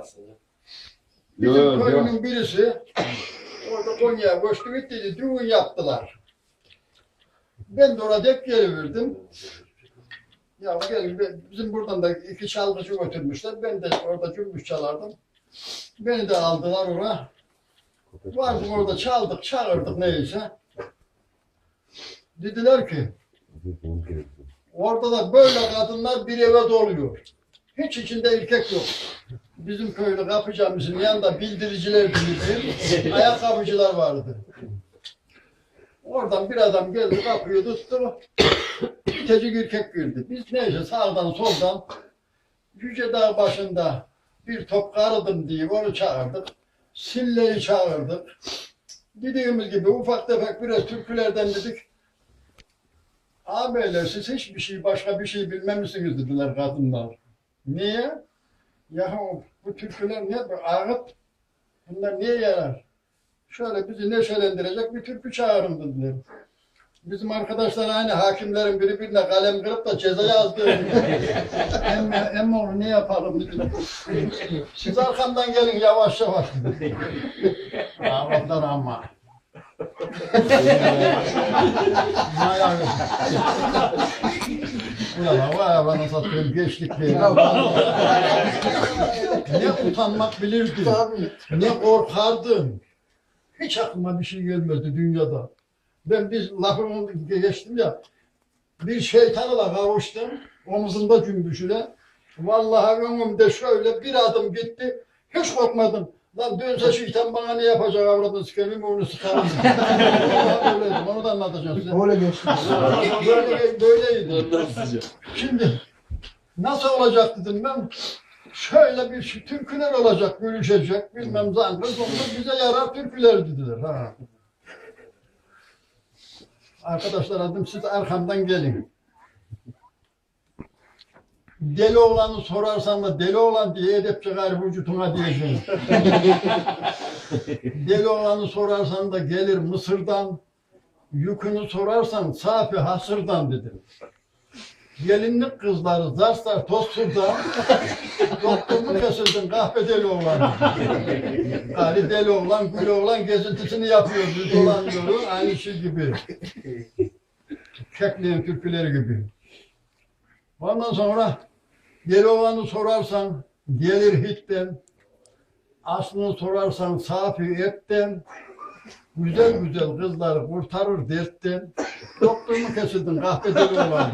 aslında. Bizim Yo, yo. köylünün birisi orada Konya'ya koştu gitti, düğün yaptılar. Ben de orada hep verdim. Ya gelin bizim buradan da iki çalgıcı götürmüşler. Ben de orada cümbüş çalardım. Beni de aldılar oraya. Vardık orada çaldık, çağırdık neyse. Dediler ki orada da böyle kadınlar bir eve doluyor. Hiç içinde erkek yok. Bizim köylü kapıcamızın yanında bildiriciler bildiğim ayakkabıcılar vardı. Oradan bir adam geldi kapıyı tuttu. Tecik erkek girdi. Biz neyse sağdan soldan Yüce Dağ başında bir top karıdım diye onu çağırdık. Silleyi çağırdık. Dediğimiz gibi ufak tefek biraz türkülerden dedik. Ağabeyler siz hiçbir şey başka bir şey bilmemişsiniz dediler kadınlar. Niye? Ya bu türküler ne? Bu ağıt. Bunlar niye yarar? Şöyle bizi neşelendirecek bir türkü çağırın dediler. Bizim arkadaşlar aynı hakimlerin birbirine kalem kırıp da ceza yazdı. emmi, emmi onu ne yapalım dediler. Siz arkamdan gelin yavaş yavaş. Ağlatlar ama. Ulan vay bana satıyorum gençlik diye. ne utanmak bilirdim. Ne korkardım. Hiç aklıma bir şey gelmedi dünyada. Ben bir lafımı geçtim ya. Bir şeytanla kavuştum. Omuzunda cümbüşüyle. Vallahi önümde şöyle bir adım gitti. Hiç korkmadım. Lan dönse şeytan bana ne yapacak avradını sıkarım onu sıkarım. Vallahi böyleydim. Onu da anlatacağım size. Öyle geçti. Böyle, böyleydi. Şimdi nasıl olacak dedim ben. Şöyle bir türküler olacak, gülüşecek, bilmem zangır, sonra bize yarar türküler dediler. Ha. Arkadaşlar dedim siz arkamdan gelin. Deli olanı sorarsan da deli olan diye edepçe gayrı vücutuna diyeceğim. deli olanı sorarsan da gelir Mısır'dan, yükünü sorarsan safi hasırdan dedim. Gelinlik kızları zarslar tozsurda doktorunu kesildin kahpe deli oğlan. Gari deli oğlan, gül oğlan gezintisini yapıyor, biz dolanıyoruz aynı şey gibi. Kekliğin türküleri gibi. Ondan sonra deli oğlanı sorarsan gelir hitten, aslını sorarsan safi etten, güzel güzel kızları kurtarır dertten, doktorunu kesildin? Kahpe deli oğlan.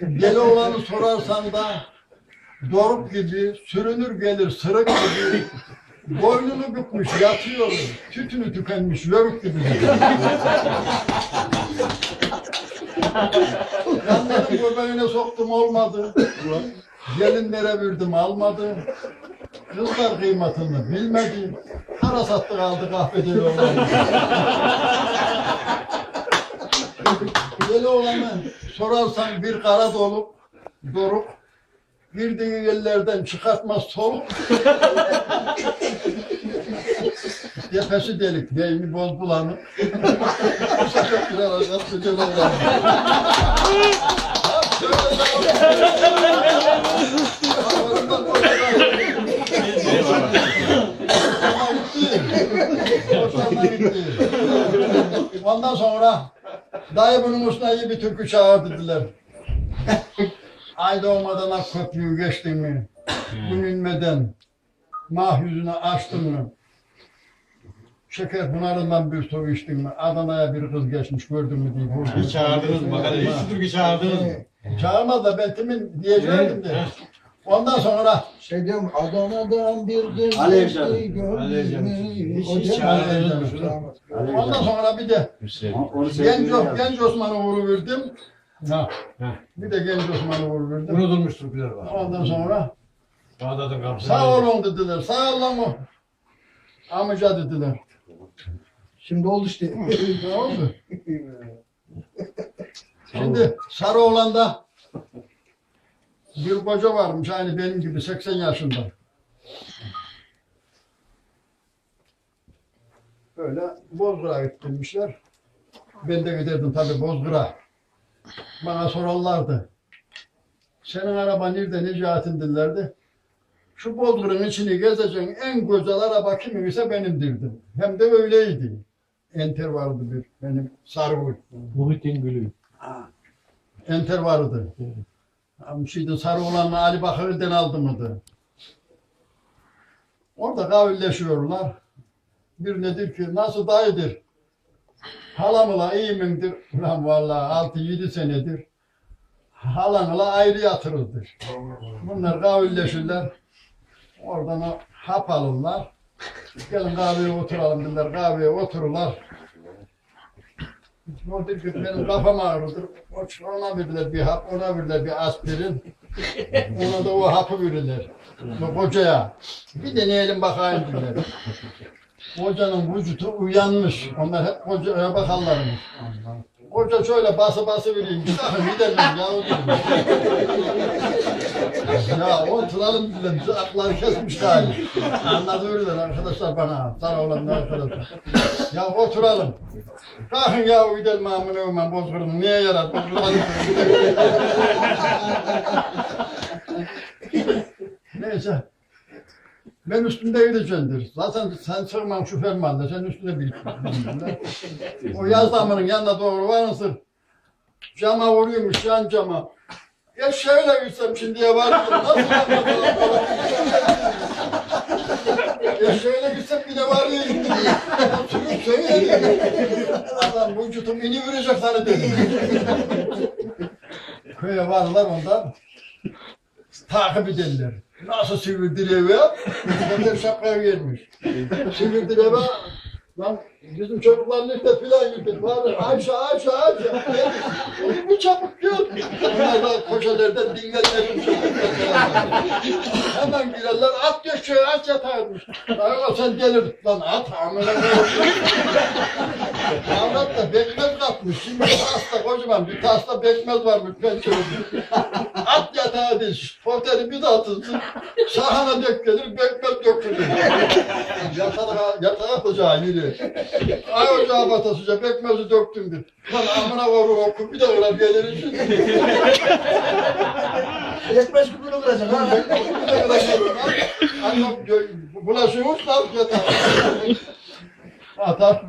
Deli olanı sorarsan da doruk gibi sürünür gelir sırık gibi. Boynunu bükmüş yatıyor tütünü tükenmiş yörük gibi. Yanların göbeğine soktum olmadı. Gelinlere verdim almadı. Kızlar kıymetini bilmedi. Para sattı kaldı kahvede olanı. Deli olanı sorarsan bir kara dolup, doruk, girdiği yerlerden çıkartmaz soluk. Tepesi delik, deyimi güzel olacak, güzel olacak. Ya şöyle de- Ondan sonra dayı bunun üstüne iyi bir türkü çağır dediler. Ay doğmadan ak köprüyü geçtin mi? Gün inmeden mah yüzünü açtın mı? Şeker pınarından bir su içtin mi? Adana'ya bir kız geçmiş gördün mü diye. vurdu. Hiç çağırdınız mı? Bakalım hiç türkü çağırdınız mı? Çağırmadı da ben kimin diyecektim de. Ondan sonra Şey diyorum Adana'dan bir kız Alev geçti, canım. gördün Alev canım. mü? Hiç- O hiç çağırdınız mı? ondan sonra bir de Onu genç, sevdiğini genç Osman'ı vuruverdüm. Ha. Heh. Bir de genç Osman'ı vuruverdüm. Unutulmuş türküler var. Ondan sonra Bağdat'ın kapısına. sağ olun dediler. Sağ olun mu? Amca dediler. Şimdi oldu işte. Ne oldu? Şimdi Sarıoğlan'da bir koca varmış aynı benim gibi 80 yaşında. Böyle Bozkır'a gittirmişler. Ben de giderdim tabii Bozkır'a. Bana sorarlardı. Senin araba nerede Necatin derlerdi. Şu Bozkır'ın içini gezeceksin en güzel araba kimin ise benimdirdim. Hem de öyleydi. Enter vardı bir benim Sarıgül. Muhittin Gülü. Enter vardı. Evet. Ama Şeydi sarı olanla Ali Bakır'dan aldı mıydı? Orada kavilleşiyorlar. Bir nedir ki nasıl dayıdır? Halamla iyi mindir? Ulan vallahi 6-7 senedir. Halanla ayrı yatırıldır. Bunlar kavilleşirler. Oradan hap alırlar. Gelin kahveye oturalım dediler. Kahveye otururlar. O dedi ki benim kafam ağrıdır. Ona verdiler bir hap, ona verdiler bir aspirin. Ona da o hapı verirler. Kocaya. Bir deneyelim bakayım dediler. Kocanın vücudu uyanmış. Onlar hep kocaya bakarlarmış. Koca şöyle bası bası vereyim. Sakın gidelim ya ya oturalım dedim. Akları kesmiş galiba. Anlatıyorlar arkadaşlar bana. Sana olan arkadaşlar. Ya oturalım. Kalkın ya gidelim amına koyayım bozkırını. Niye yarattın? Neyse. Ben üstünde gideceğimdir. Zaten sen sığmam şu fermanda. Sen üstünde bir. o yaz damının yanına doğru varırsın. Cama vuruyormuş yan cama. Ya şöyle gitsem şimdiye var mıydım? Nasıl anlatalım? Ya şöyle gitsem bir de var ya gittim. Oturup şöyle. Adam vücudum ini vuracak sana dedim. Köye varlar ondan. Takip ederler. Nasıl sivrildiler ya? Zaten şapkaya gelmiş. Sivrildiler ya. Lan bizim çocuklar nerede filan gitti. Var Ayşe Ayşe Ayşe. Oğlum bu çabuk gel. Onlar da koşalardan dinlerler. Hemen girerler at döşeğe at yatarmış. Ama sen gelir lan at amına. Avrat da bekmez kapmış. Şimdi hasta kocaman bir tasla bekmez varmış ben söyledim. At yatağa diş. Foteli bir de atılsın. Sahana dök gelir bekmez dökülür. yatağa, yatağa kocağı Ay ocağa batasıca bekmezi döktümdür. Lan amına koyayım oku bir de uğrar gelir için. Yetmez ki bunu kıracak ha. Annem bulaşıyormuş da yatağa. Atar.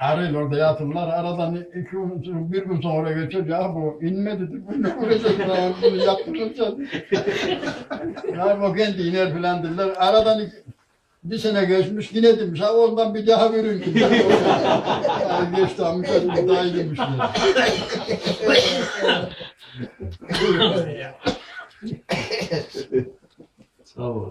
Arayın orada yatırlar. Aradan iki gün, bir gün sonra geçer. Ya bu inme dedi. Bu ne vuracak ya? Bunu yaptırırsan. Yani o kendi iner filan dediler. Aradan iki, bir sene geçmiş yine demiş. Ha ondan bir daha verin ki. yani geçti amca bir daha demişler. Sağ ol.